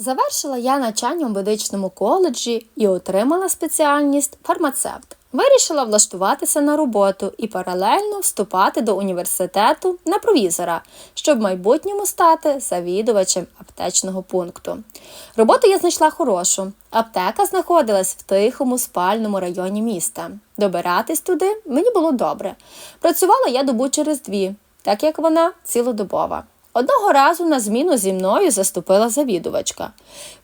Завершила я навчання у медичному коледжі і отримала спеціальність фармацевт. Вирішила влаштуватися на роботу і паралельно вступати до університету на провізора, щоб в майбутньому стати завідувачем аптечного пункту. Роботу я знайшла хорошу. Аптека знаходилась в тихому спальному районі міста. Добиратись туди мені було добре. Працювала я добу через дві, так як вона цілодобова. Одного разу на зміну зі мною заступила завідувачка.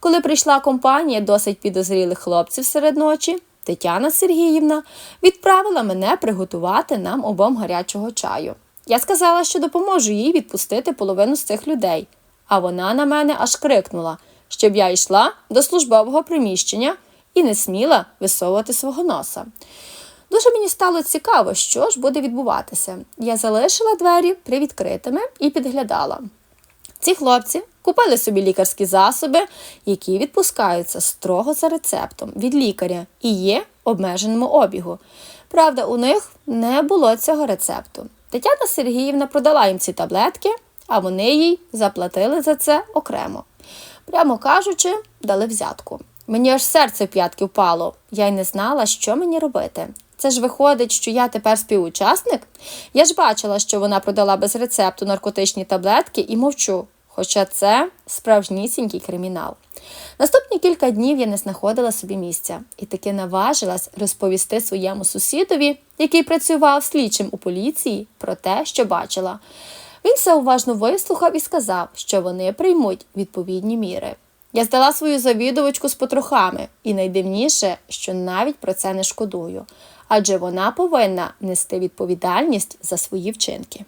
Коли прийшла компанія досить підозрілих хлопців серед ночі, Тетяна Сергіївна відправила мене приготувати нам обом гарячого чаю. Я сказала, що допоможу їй відпустити половину з цих людей, а вона на мене аж крикнула, щоб я йшла до службового приміщення і не сміла висовувати свого носа. Дуже мені стало цікаво, що ж буде відбуватися. Я залишила двері привідкритими і підглядала. Ці хлопці купили собі лікарські засоби, які відпускаються строго за рецептом від лікаря і є обмеженому обігу. Правда, у них не було цього рецепту. Тетяна Сергіївна продала їм ці таблетки, а вони їй заплатили за це окремо. Прямо кажучи, дали взятку. Мені аж серце в п'ятки впало. Я й не знала, що мені робити. Це ж виходить, що я тепер співучасник? Я ж бачила, що вона продала без рецепту наркотичні таблетки і мовчу. Хоча це справжнісінький кримінал. Наступні кілька днів я не знаходила собі місця і таки наважилась розповісти своєму сусідові, який працював слідчим у поліції, про те, що бачила. Він все уважно вислухав і сказав, що вони приймуть відповідні міри. Я здала свою завідувачку з потрохами, і найдивніше, що навіть про це не шкодую, адже вона повинна нести відповідальність за свої вчинки.